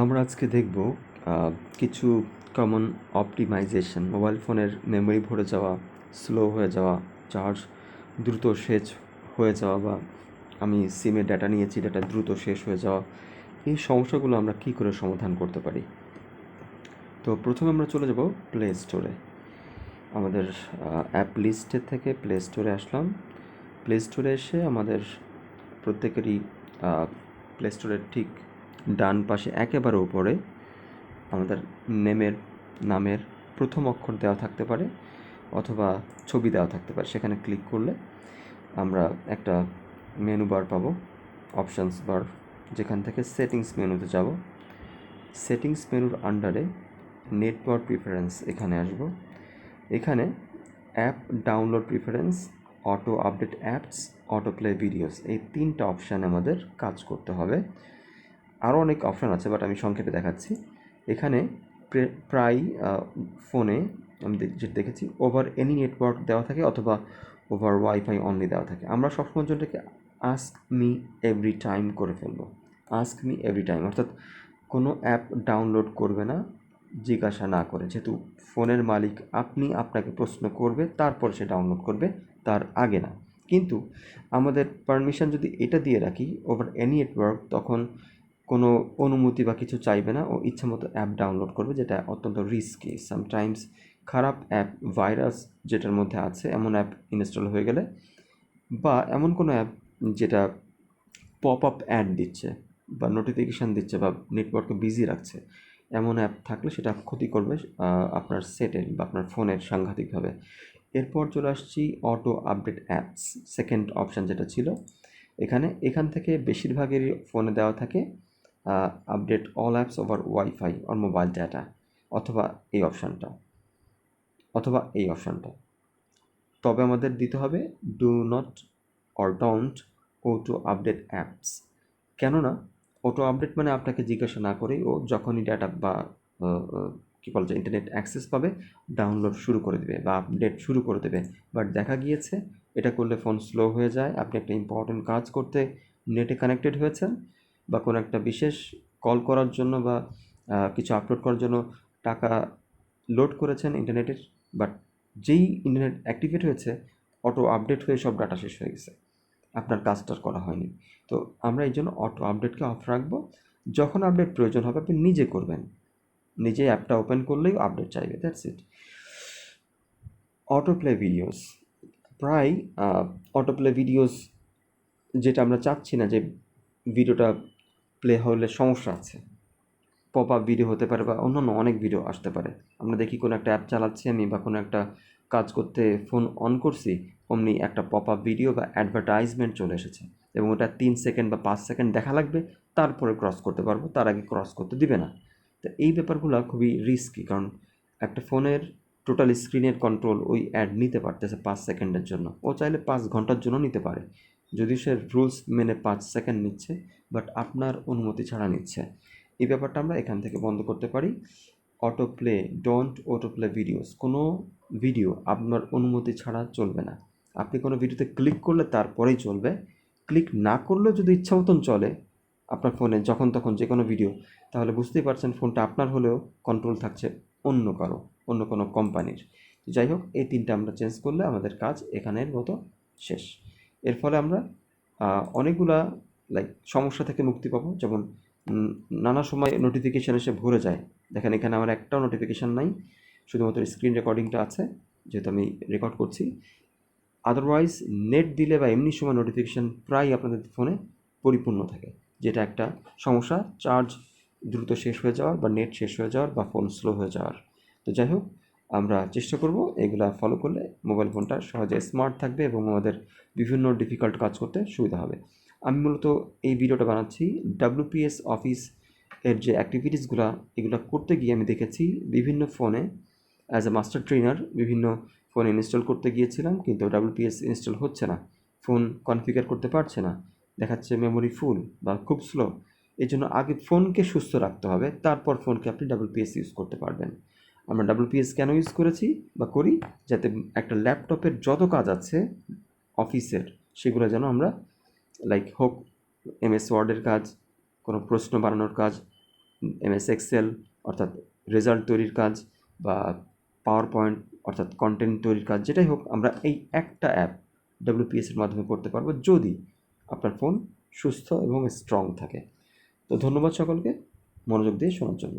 আমরা আজকে দেখব কিছু কমন অপটিমাইজেশন মোবাইল ফোনের মেমরি ভরে যাওয়া স্লো হয়ে যাওয়া চার্জ দ্রুত শেষ হয়ে যাওয়া বা আমি সিমে ডাটা নিয়েছি ডাটা দ্রুত শেষ হয়ে যাওয়া, এই সমস্যাগুলো আমরা কী করে সমাধান করতে পারি? তো প্রথমে আমরা চলে যাব প্লে স্টোরে আমাদের অ্যাপ লিস্টের থেকে প্লে স্টোরে আসলাম। প্লে স্টোরে এসে আমাদের প্রত্যেকেরই প্লে স্টোরের ঠিক ডান পাশে একেবারে উপরে আমাদের নেমের, নামের প্রথম অক্ষর দেওয়া থাকতে পারে অথবা ছবি দেওয়া থাকতে পারে। সেখানে ক্লিক করলে আমরা একটা মেনু বার পাবো অপশানস বার যেখান থেকে সেটিংস মেনুতে যাব। সেটিংস মেনুর আন্ডারে নেটওয়ার্ক প্রিফারেন্স এখানে আসব। এখানে app download preference auto update apps auto play videos এই তিনটা অপশান আমাদের কাজ করতে হবে। আরও অনেক অপশান আছে বাট আমি সংক্ষেপে দেখাচ্ছি। এখানে প্রে- প্রায় ফোনে আমি যেটা দেখেছি ওভার এনি নেটওয়ার্ক দেওয়া থাকে অথবা ওভার ওয়াইফাই অনলি দেওয়া থাকে। আমরা সবসময় জন্যকে আস্ক মি এভরি টাইম করে ফেলব। আস্ক মি এভরি টাইম অর্থাৎ কোনো অ্যাপ ডাউনলোড করবে না, জিজ্ঞাসা না করে। যেহেতু ফোনের মালিক আপনি, আপনাকে প্রশ্ন করবে, তারপর সে ডাউনলোড করবে, তার আগে না। কিন্তু আমাদের পারমিশন যদি এটা দিয়ে রাখি ওভার এনি নেটওয়ার্ক তখন কোনো অনুমতি বা কিছু চাইবে না ও ইচ্ছা মতো অ্যাপ ডাউনলোড করবে, যেটা অত্যন্ত রিস্কি সামটাইমস খারাপ অ্যাপ ভাইরাস যেটার মধ্যে আছে, এমন অ্যাপ ইনস্টল হয়ে গেলে বা এমন কোনো অ্যাপ যেটা পপ আপ অ্যাড দিচ্ছে বা নোটিফিকেশান দিচ্ছে বা নেটওয়ার্ককে বিজি রাখছে, এমন অ্যাপ থাকলে সেটা ক্ষতি করবে আপনার সেটের বা আপনার ফোনের সাংঘাতিকভাবে। এরপর চলে আসছি auto update apps second option যেটা ছিল, এখানে এখান থেকে বেশিরভাগেরই ফোনে দেওয়া থাকে update all apps over wifi or mobile data অথবা এই অপশানটা অথবা এই অপশানটা তবে আমাদের দিতে হবে do not or don't auto update apps কেননা অটো আপডেট মানে আপনাকে জিজ্ঞাসা না করেই ও যখনই ডাটা বা কী বলা যায় ইন্টারনেট অ্যাক্সেস পাবে ডাউনলোড শুরু করে দেবে বা আপডেট শুরু করে দেবে। বাট দেখা গিয়েছে, এটা করলে ফোন স্লো হয়ে যায়, আপনি একটা ইম্পর্টেন্ট কাজ করতে নেটে কানেক্টেড হয়েছেন বা কোনো একটা বিশেষ কল করার জন্য বা কিছু আপলোড করার জন্য টাকা লোড করেছেন ইন্টারনেটের বাট যেই ইন্টারনেট অ্যাক্টিভেট হয়েছে অটো আপডেট হয়ে সব ডাটা শেষ হয়ে গেছে। আপনার কাজটা করা হয়নি। তো আমরা এই জন্য অটো আপডেটকে অফ রাখব। যখন আপডেট প্রয়োজন হবে, আপনি নিজে করবেন। নিজে অ্যাপটা ওপেন করলেই আপডেট চাইবে that's it auto play videos প্রায় অটো প্লে ভিডিওস যেটা আমরা চাচ্ছি না যে ভিডিওটা প্লে হলে সমস্যা আছে। পপ আপ ভিডিও হতে পারে বা অন্যান্য অনেক ভিডিও আসতে পারে। আমরা দেখি কোনো একটা অ্যাপ চালাচ্ছি আমি বা কোনো একটা কাজ করতে ফোন অন করছি, অমনি একটা পপ আপ ভিডিও বা অ্যাডভার্টাইজমেন্ট চলে এসেছে এবং ওটা তিন সেকেন্ড বা পাঁচ সেকেন্ড দেখা লাগবে, তারপরে ক্রস করতে পারব, তার আগে ক্রস করতে দিবে না। তো এই ব্যাপারগুলো খুবই রিস্কি কারণ একটা ফোনের টোটাল স্ক্রিনের কন্ট্রোল ওই অ্যাড নিতে পারতেছে পাঁচ সেকেন্ডের জন্য। ও চাইলে পাঁচ ঘণ্টার জন্য নিতে পারে। যদি সে রুলস মেনে পাঁচ সেকেন্ড নিচ্ছে বাট আপনার অনুমতি ছাড়া নিচ্ছে। এই ব্যাপারটা আমরা এখান থেকে বন্ধ করতে পারি। Auto play don't auto play videos কোনো ভিডিও আপনার অনুমতি ছাড়া চলবে না। আপনি কোনো ভিডিওতে ক্লিক করলে তারপরেই চলবে। ক্লিক না করলেও যদি ইচ্ছা মতন চলে আপনার ফোনে যখন তখন যে কোনো ভিডিও তাহলে বুঝতেই পারছেন ফোনটা আপনার হলেও কন্ট্রোল থাকছে অন্য কারও, অন্য কোনো কোম্পানির যাই হোক, এই তিনটা আমরা চেঞ্জ করলে আমাদের কাজ এখানের মতো শেষ। এর ফলে আমরা অনেকগুলা লাইক সমস্যা থেকে মুক্তি পাবো। যেমন নানা সময় নোটিফিকেশান এসে ভরে যায়। দেখেন, এখানে আমার একটাও নোটিফিকেশান নাই। শুধুমাত্র স্ক্রিন রেকর্ডিংটা আছে, যেহেতু আমি রেকর্ড করছি। আদারওয়াইজ নেট দিলে বা এমনি সময় নোটিফিকেশান প্রায় আপনাদের ফোনে পরিপূর্ণ থাকে। যেটা একটা সমস্যা চার্জ দ্রুত শেষ হয়ে যাওয়ার বা নেট শেষ হয়ে যাওয়ার বা ফোন স্লো হয়ে যাওয়ার। তো যাই হোক আমরা চেষ্টা করব এগুলা ফলো করলে মোবাইল ফোনটা সহজে স্মার্ট থাকবে এবং আমাদের বিভিন্ন ডিফিকাল্ট কাজ করতে সুবিধা হবে। আমি মূলত এই ভিডিওটা বানাচ্ছি ডাব্লিউপিএস অফিস এর যে অ্যাক্টিভিটিসগুলো এগুলো করতে গিয়ে আমি দেখেছি বিভিন্ন ফোনে অ্যাজ এ মাস্টার ট্রেনার বিভিন্ন ফোন ইনস্টল করতে গিয়েছিলাম কিন্তু ডাব্লিউপিএস ইনস্টল হচ্ছে না। ফোন কনফিগার করতে পারছে না। দেখাচ্ছে মেমোরি ফুল বা খুব স্লো এই জন্য আগে ফোনকে সুস্থ রাখতে হবে, তারপর ফোনকে আপনি ডাব্লিউপিএস ইউজ করতে পারবেন। আমরা ডাব্লিউপিএস কেন ইউজ করেছি বা করি? যাতে একটা ল্যাপটপের যত কাজ আছে অফিসের, সেগুলো যেন আমরা লাইক হোক এমএস ওয়ার্ডের কাজ, কোনো প্রশ্ন বানানোর কাজ এমএস এক্সেল অর্থাৎ রেজাল্ট তৈরির কাজ বা পাওয়ার পয়েন্ট অর্থাৎ কন্টেন্ট তৈরির কাজ, যেটাই হোক, আমরা এই একটা অ্যাপ ডাব্লিউপিএস এর মাধ্যমে করতে পারব যদি আপনার ফোন সুস্থ এবং স্ট্রং থাকে। তো ধন্যবাদ সকলকে, মনোযোগ দিয়ে শোনার জন্য।